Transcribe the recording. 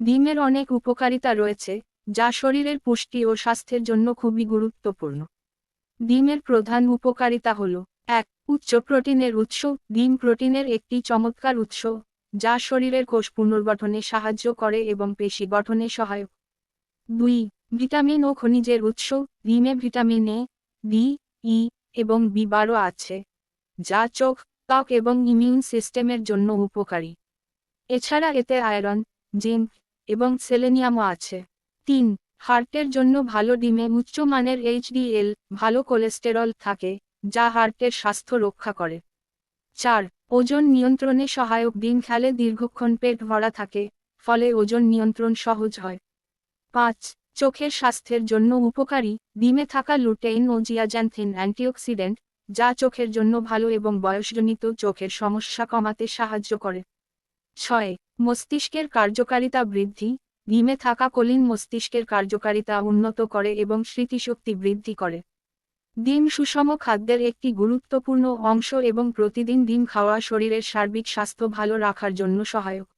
ডিমের অনেক উপকারিতা রয়েছে, যা শরীরের পুষ্টি ও স্বাস্থ্যের জন্য খুবই গুরুত্বপূর্ণ। ডিমের প্রধান উপকারিতা হল, এক, উচ্চ প্রোটিনের উৎস। ডিম প্রোটিনের একটি চমৎকার উৎস, যা শরীরের কোষ পুনর্গঠনে সাহায্য করে এবং পেশি গঠনে সহায়ক। দুই, ভিটামিন ও খনিজের উৎস। ডিমে ভিটামিন এ ডি ই এবং বি বারো আছে, যা চোখ, ত্বক এবং ইমিউন সিস্টেমের জন্য উপকারী। এছাড়া এতে আয়রন, জিঙ্ক এবং সেলেনিয়ামও আছে। তিন, হার্টের জন্য ভালো ডিমে উচ্চমানের এইচডিএল ভালো কোলেস্টেরল থাকে, যা হার্টের স্বাস্থ্য রক্ষা করে। চার, ওজন নিয়ন্ত্রণে সহায়ক ডিম খেলে দীর্ঘক্ষণ পেট ভরা থাকে, ফলে ওজন নিয়ন্ত্রণ সহজ হয়। পাঁচ, চোখের স্বাস্থ্যের জন্য উপকারী, ডিমে থাকা লুটেইন ও জিয়াজ্যান্থিন অ্যান্টিঅক্সিডেন্ট, যা চোখের জন্য ভালো এবং বয়সজনিত চোখের সমস্যা কমাতে সাহায্য করে। ছয়, মস্তিষ্কের কার্যকারিতা বৃদ্ধি ডিমে থাকা কলিন মস্তিষ্কের কার্যকারিতা উন্নত করে এবং স্মৃতিশক্তি বৃদ্ধি করে। ডিম সুষম খাদ্যের একটি গুরুত্বপূর্ণ অংশ এবং প্রতিদিন ডিম খাওয়া শরীরের সার্বিক স্বাস্থ্য ভালো রাখার জন্য সহায়ক।